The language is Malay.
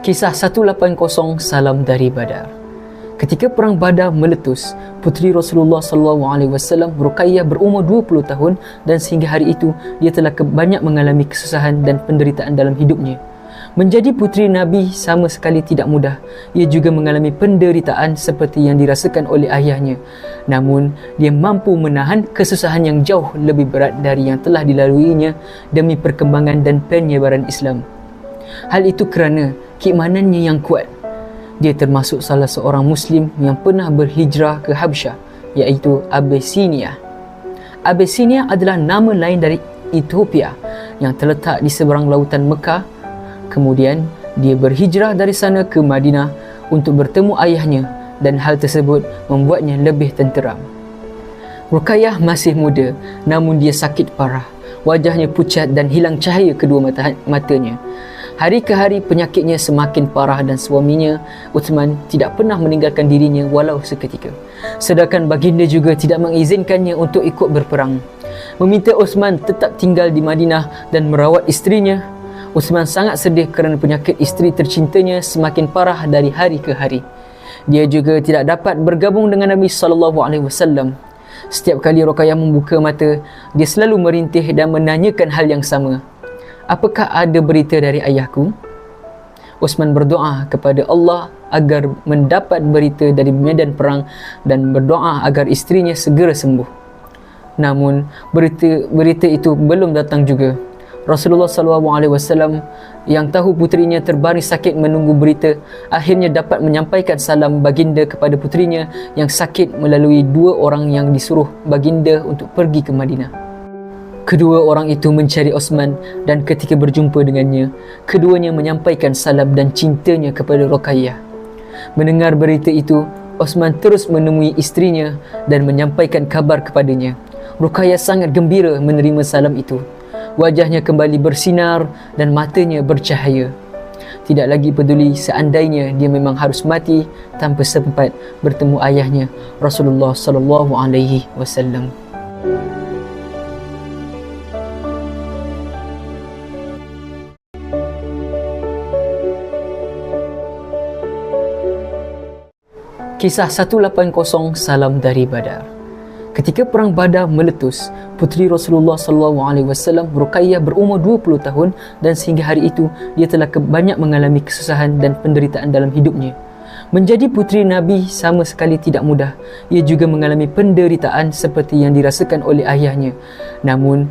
Kisah 180 Salam dari Badar. Ketika perang Badar meletus, puteri Rasulullah sallallahu alaihi wasallam Ruqayyah berumur 20 tahun dan sehingga hari itu dia telah banyak mengalami kesusahan dan penderitaan dalam hidupnya. Menjadi puteri Nabi sama sekali tidak mudah. Ia juga mengalami penderitaan seperti yang dirasakan oleh ayahnya. Namun, dia mampu menahan kesusahan yang jauh lebih berat dari yang telah dilaluinya demi perkembangan dan penyebaran Islam. Hal itu kerana keimanannya yang kuat. Dia termasuk salah seorang Muslim yang pernah berhijrah ke Habsyah, iaitu Abyssinia. Abyssinia adalah nama lain dari Ethiopia yang terletak di seberang lautan Mekah. Kemudian, dia berhijrah dari sana ke Madinah untuk bertemu ayahnya dan hal tersebut membuatnya lebih tenteram. Ruqayyah masih muda namun dia sakit parah. Wajahnya pucat dan hilang cahaya kedua mata matanya. Hari ke hari penyakitnya semakin parah dan suaminya, Uthman, tidak pernah meninggalkan dirinya walau seketika. Sedangkan baginda juga tidak mengizinkannya untuk ikut berperang. Meminta Uthman tetap tinggal di Madinah dan merawat isterinya. Uthman sangat sedih kerana penyakit isteri tercintanya semakin parah dari hari ke hari. Dia juga tidak dapat bergabung dengan Nabi sallallahu alaihi wasallam. Setiap kali Ruqayyah membuka mata, dia selalu merintih dan menanyakan hal yang sama apakah ada berita dari ayahku? Osman berdoa kepada Allah agar mendapat berita dari medan perang dan berdoa agar isterinya segera sembuh. Namun berita berita itu belum datang juga. Rasulullah sallallahu alaihi wasallam yang tahu putrinya terbaring sakit menunggu berita akhirnya dapat menyampaikan salam baginda kepada putrinya yang sakit melalui dua orang yang disuruh baginda untuk pergi ke Madinah. Kedua orang itu mencari Osman dan ketika berjumpa dengannya, keduanya menyampaikan salam dan cintanya kepada Ruqayyah. Mendengar berita itu, Osman terus menemui istrinya dan menyampaikan kabar kepadanya. Ruqayyah sangat gembira menerima salam itu. Wajahnya kembali bersinar dan matanya bercahaya. Tidak lagi peduli seandainya dia memang harus mati tanpa sempat bertemu ayahnya Rasulullah sallallahu alaihi wasallam. Kisah 180 Salam dari Badar. Ketika perang Badar meletus, puteri Rasulullah sallallahu alaihi wasallam Ruqayyah berumur 20 tahun dan sehingga hari itu dia telah banyak mengalami kesusahan dan penderitaan dalam hidupnya. Menjadi puteri Nabi sama sekali tidak mudah. Ia juga mengalami penderitaan seperti yang dirasakan oleh ayahnya. Namun,